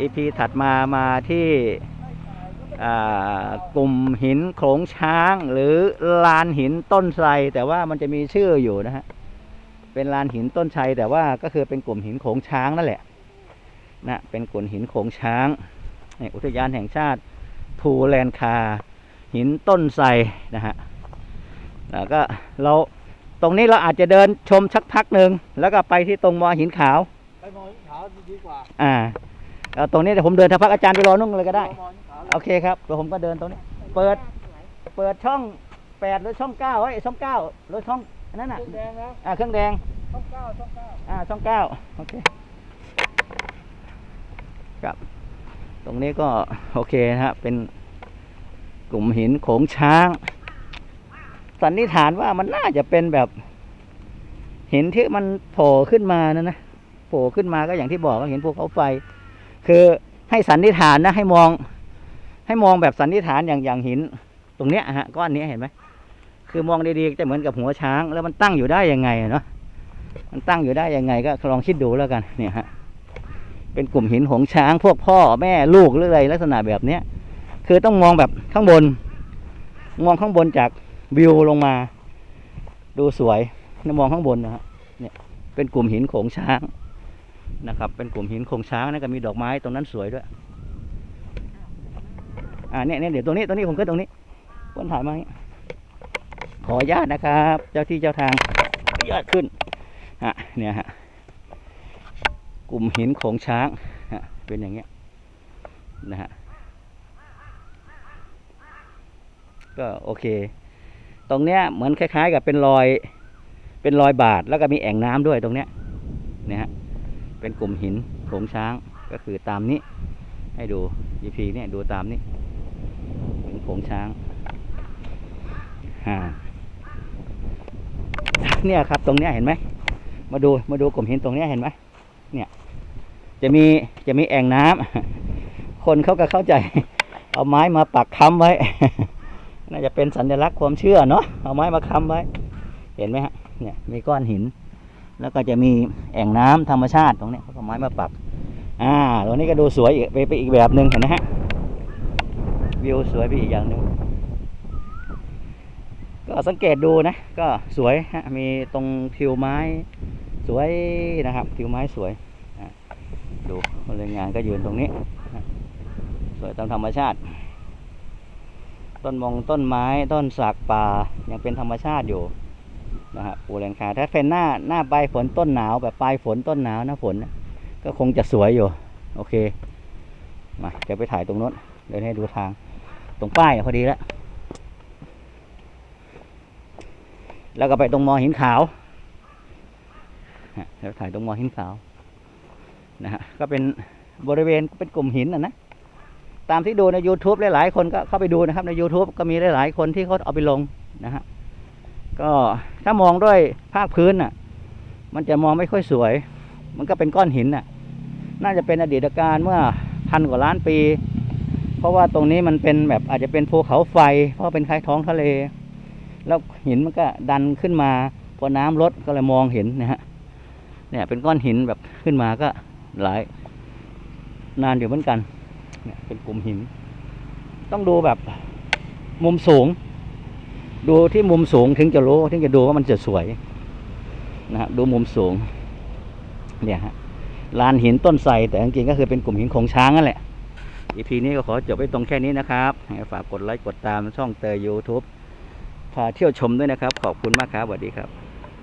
EP ถัดมามาที่อ่ากลุ่มหินโขลงช้าง หรือลานหินต้นไทรแต่ว่ามันจะมีชื่ออยู่นะฮะเป็นลานหินต้นไทรแต่ว่าก็คือเป็นกลุ่มหินโขงช้างนั่นแหละนะเป็นกลุ่มหินโขงช้างนี่อุทยานแห่งชาติภูแลนคา หินต้นไทรนะฮะแล้วก็เราตรงนี้เราอาจจะเดินชมชักพักหนึ่งแล้วก็ไปที่ตรงมอหินขาวไปมองหินขาวดีกว่า อ่า เอาตรงนี้เดี๋ยวผมเดินทางพักอาจารย์ไปรอนุ่งเลยก็ได้มองหินขาวโอเคครับเดี๋ยวผมก็เดินตรงนี้ เปิด เปิดช่องแปดหรือช่องเก้าไว้ยช่องเก้าหรือช่องอันนั้นน่ะเครื่องแดงนะอ่าเครื่องแดงช่องเก้าช่องเก้าอ่าช่องเก้าโอเคครับ ตรงนี้ก็โอเคนะฮะเป็นกลุ่มหินโขงช้าง สันนิษฐานว่ามันน่าจะเป็นแบบหินที่มันโผล่ขึ้นมานะนะโผล่ขึ้นมาก็อย่างที่บอกว่าเห็นภูเขาไฟ คือให้สันนิษฐานนะให้มอง ให้มองแบบสันนิษฐานอย่างอย่างหิน ตรงเนี้ยฮะก้อนนี้เห็นไหมคือมองดีๆจะเหมือนกับหัวช้าง แล้วมันตั้งอยู่ได้ยังไงเนาะมันตั้งอยู่ได้ยังไงก็ลองคิดดูแล้วกันเนี่ยฮะเป็นกลุ่มหินหงช้างพวกพ่อแม่ลูกหรืออะไรลักษณะแบบเนี้ยคือต้องมองแบบข้างบน มองข้างบนจากวิวลงมา ดูสวยนะมองข้างบนนะฮะเนี่ยเป็นกลุ่มหินโขงช้าง นะครับ เป็นกลุ่มหินโขงช้างนะก็มีดอกไม้ตรงนั้นสวยด้วย อ่าเนี่ยเนี่ยเดี๋ยวตรงนี้ตรงนี้ผมขึ้นตรงนี้คนถ่ายมาขออนุญาตนะครับ เจ้าที่เจ้าทางอนุญาตขึ้นฮะเนี่ยฮะกลุ่มหินโขงช้างฮะเป็นอย่างเงี้ยนะฮะก็โอเค ตรงเนี้ยเหมือนคล้าย ๆ กับเป็นรอยเป็นรอยบาดแล้วก็มีแอ่งน้ำด้วยตรงเนี้ยเนี่ยฮะ เป็นกลุ่มหินโขงช้างก็คือตามนี้ ให้ดู EP เนี่ยดูตามนี้หินโขงช้างเนี่ยครับ ตรงเนี้ยเห็นไหมมาดูมาดูกลุ่มหินตรงเนี้ยเห็นไหมเนี่ย จะมีจะมีแอ่งน้ำคนเขาก็เข้าใจ เอาไม้มาปักค้ำไว้ น่าจะเป็นสัญลักษณ์ความเชื่อเนาะเอาไม้มาค้ำไว้ เห็นไหมฮะเนี่ยมีก้อนหิน แล้วก็จะมีแอ่งน้ำธรรมชาติตรงนี้เขาก็ไม้มาปักอ่าตรงนี้ก็ดูสวยอีกไปไปอีกแบบหนึ่งเห็นไหมฮะวิวสวยไปอีกอย่างหนึ่งก็สังเกตดูนะ ก็สวยฮะมีตรงทิวไม้สวยนะครับทิวไม้สวยดูคนแรงงานก็ยืนตรงนี้ สวยตามธรรมชาติ ต้นมงต้นไม้ต้นสักป่ายังเป็นธรรมชาติอยู่ นะฮะปูแรงคาถ้าเป็นหน้าหน้าปลายฝนต้นหนาวแบบปลายฝนต้นหนาวหน้าฝนก็คงจะสวยอยู่ โอเคมาเดี๋ยวไปถ่ายตรงนู้นเดี๋ยวให้ดูทาง ตรงป้ายพอดีแล้วแล้วก็ไปตรงมอหินขาวแล้วถ่ายตรงมอหินขาวนะฮะก็เป็นบริเวณเป็นกลุ่มหินนะนะตามที่ดูใน YouTube หลายๆคนก็เข้าไปดูนะครับใน YouTube ก็มีหลายๆคนที่เขาเอาไปลงนะฮะ ก็ถ้ามองด้วยภาคพื้นน่ะ มันจะมองไม่ค่อยสวย มันก็เป็นก้อนหินน่ะ น่าจะเป็นอดีตการเมื่อพันกว่าล้านปี เพราะว่าตรงนี้มันเป็นแบบอาจจะเป็นภูเขาไฟ เพราะเป็นคล้ายท้องทะเล แล้วหินมันก็ดันขึ้นมาพอน้ำลดก็เลยมองเห็นนะฮะเนี่ยเป็นก้อนหินแบบขึ้นมาก็หลาย นานอยู่เหมือนกัน เนี่ยเป็นกลุ่มหิน ต้องดูแบบมุมสูง ดูที่มุมสูงถึงจะรู้ถึงจะดูว่ามันจะสวยนะฮะดูมุมสูง เนี่ยฮะลานหินต้นไทรแต่จริงๆก็คือเป็นกลุ่มหินโขงช้างนั่นแหละอีพีนี้ก็ขอจบไว้ตรงแค่นี้นะครับฝากกดไลค์กดตามช่องเตยยูทูบพาเที่ยวชมด้วยนะครับ ขอบคุณมากครับสวัสดีครับ